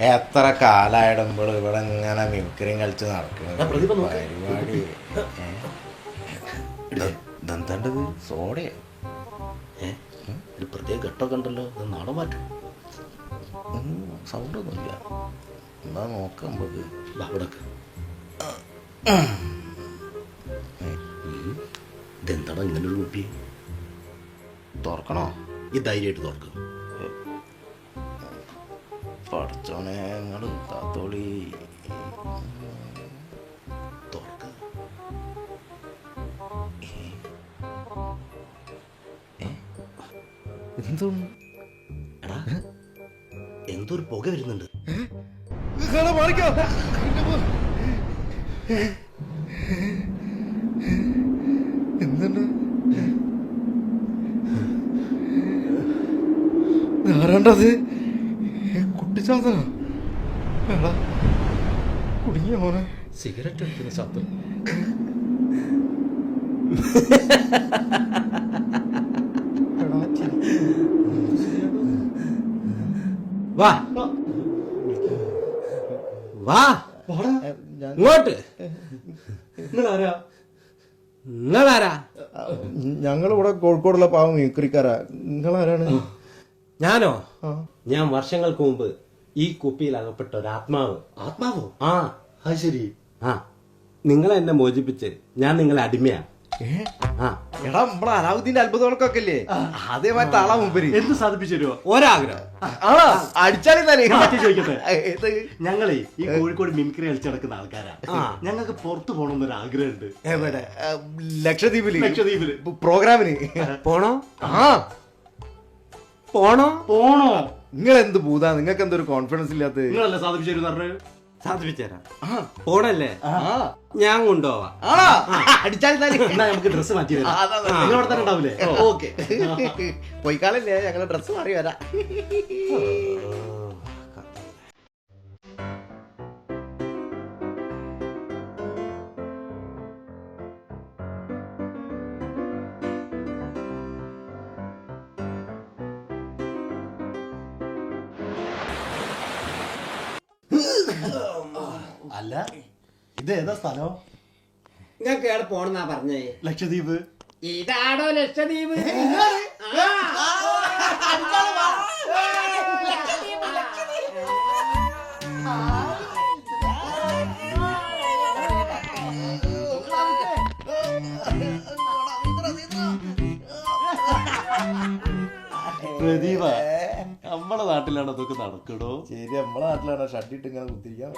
എത്ര കാലായിടുമ്പോൾ ഇവിടെ ഇങ്ങനെ മിമിക്രിയും കളിച്ച് നടക്കുന്നു. പരിപാടി. ഇതെന്താണ്ടത്? സോഡയോ ഏ? ഒരു പ്രത്യേക ഘട്ടമൊക്കെ ഉണ്ടല്ലോ. ഇത് നാടൻ മാറ്റും സൗണ്ട് ഒന്നുമില്ല എന്താ നോക്കാം നമുക്ക്. ഉം. ഇതെന്താണ് ഇങ്ങനെ ഒരു കുപ്പി? തുറക്കണോ? ഈ ധൈര്യമായിട്ട് തുറക്കും. പഠിച്ചോനെ നിങ്ങൾ താത്തോളി എന്തും എന്തൊരു പുക വരുന്നുണ്ട്. എന്തുണ്ട്? ആരാണ്ടത് കുട്ടിച്ചാത്തന എടാ കുടുങ്ങിയ മോനെ? സിഗരറ്റ് എടുക്കുന്ന ശബ്ദം. വാ. വാ. ഏ, ഞാൻ ഇങ്ങോട്ട്. നിങ്ങളാരാ? നിങ്ങളാരാ? ഞങ്ങളിവിടെ കോഴിക്കോടുള്ള പാവം മിമിക്രിക്കാരാ. നിങ്ങളാരാണ്? ഞാനോ? ഞാൻ വർഷങ്ങൾക്ക് മുമ്പ് ഈ കുപ്പിയിൽ അകപ്പെട്ട ഒരു ആത്മാവ്? ആത്മാവോ ആ. അത് ശരി ആ. നിങ്ങളെ എന്നെ മോചിപ്പിച്ച് ഞാൻ നിങ്ങളെ അടിമയാണ്. ആ. എടാ നമ്മളെ അലാവുദ്ദീന്റെ അത്ഭുതങ്ങൾക്കൊക്കെ ഇല്ലേ അതേമാതിരി ആളാ മുമ്പര് എന്ത് സാധിപ്പിച്ചു തരുമോ ഒരാഗ്രഹം. ആണോ അടിച്ചാലേ ചോദിക്കട്ടെ? ഞങ്ങളെ ഈ കോഴിക്കോട് മിമിക്രി കളിച്ച് നടക്കുന്ന ആൾക്കാരാ. ആ. ഞങ്ങൾക്ക് പുറത്തു പോകണമെന്ന് ഒരു ആഗ്രഹമുണ്ട് എവിടെ ലക്ഷദ്വീപിൽ. ലക്ഷദ്വീപിൽ. പ്രോഗ്രാമിന്. പോണോ? ആ. പോണോ? പോണോ? നിങ്ങൾ എന്ത് ഭൂതാ? നിങ്ങൾക്ക് എന്തൊരു കോൺഫിഡൻസ് ഇല്ലാത്ത നിങ്ങളല്ലേ സാധിപ്പിച്ചു പറഞ്ഞു? സാധിപ്പിച്ചുതരാം പോണല്ലേ ഞാൻ കൊണ്ടുപോവാ. അടിച്ചാൽ എന്നാ നമുക്ക് ഡ്രസ്സ് മാറ്റി അവിടെ തന്നെ ഉണ്ടാവില്ലേ? ഓക്കെ. പോയിക്കാളല്ലേ? ഞങ്ങൾ ഡ്രസ് മാറി വരാം. അല്ല ഇത് ഏതാ സ്ഥലം? നിങ്ങൾക്ക് എവിടെ പോണെന്നാ പറഞ്ഞേ? ലക്ഷദ്വീപ്. ഇതാണോ ലക്ഷദ്വീപ്. പ്രദീപ നമ്മളെ നാട്ടിലാണ് അതൊക്കെ നടക്കണോ? ശരി നമ്മളെ നാട്ടിലാണ്? ഷട്ടിട്ട് ഇങ്ങനെ കുത്തിരിക്കാൻ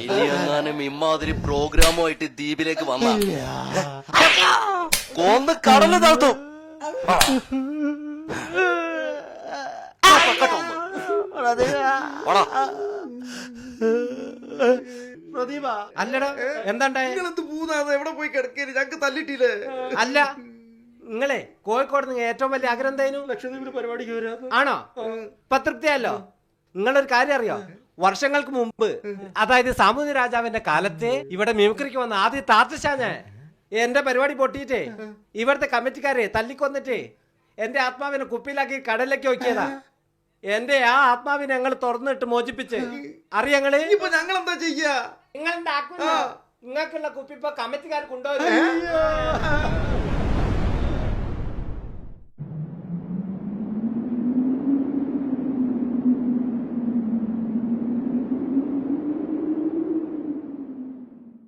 ഇനിയെങ്ങാനും ഇമ്മാതിരി പ്രോഗ്രാമുമായിട്ട് ദ്വീപിലേക്ക് വന്ന. കോന്ന് കടൽ തളർത്തു ആ. പ്രദീപ അല്ലടോ എന്താണ്ടായ നിങ്ങളെന്ത് ഭൂതാന്ന് എവിടെ പോയി കിടക്കരുത് ഞങ്ങക്ക് തല്ലിട്ടില്ലേ? അല്ല നിങ്ങളെ കോഴിക്കോട് നിങ്ങൾ ഏറ്റവും വലിയ ആഗ്രഹം എന്തായാലും ലക്ഷദ്വീപിൽ പരിപാടിക്ക് വരാം ആണോ? ഇപ്പൊ തൃപ്തിയല്ലോ നിങ്ങളൊരു കാര്യം അറിയോ? വർഷങ്ങൾക്ക് മുമ്പ് അതായത് സാമൂഹ്യ രാജാവിന്റെ കാലത്ത് ഇവിടെ മിമിക്രിക്ക് വന്ന ആദ്യത്തെ താത്തശാ ഞാൻ. എന്റെ പരിപാടി പൊട്ടിയിട്ടേ ഇവിടുത്തെ കമ്മിറ്റിക്കാരെ തല്ലിക്കൊന്നിട്ടേ എന്റെ ആത്മാവിനെ കുപ്പിയിലാക്കി കടലിലേക്ക് നോക്കിയതാ എന്റെ ആ ആത്മാവിനെ ഞങ്ങൾ തുറന്നിട്ട് മോചിപ്പിച്ച്. അറിയങ്ങളെ? ഇപ്പൊ ഞങ്ങൾ എന്താ ചെയ്യാ നിങ്ങൾ നിങ്ങൾക്കുള്ള കുപ്പി ഇപ്പൊ കമ്മിറ്റിക്കാർ കൊണ്ടുവരും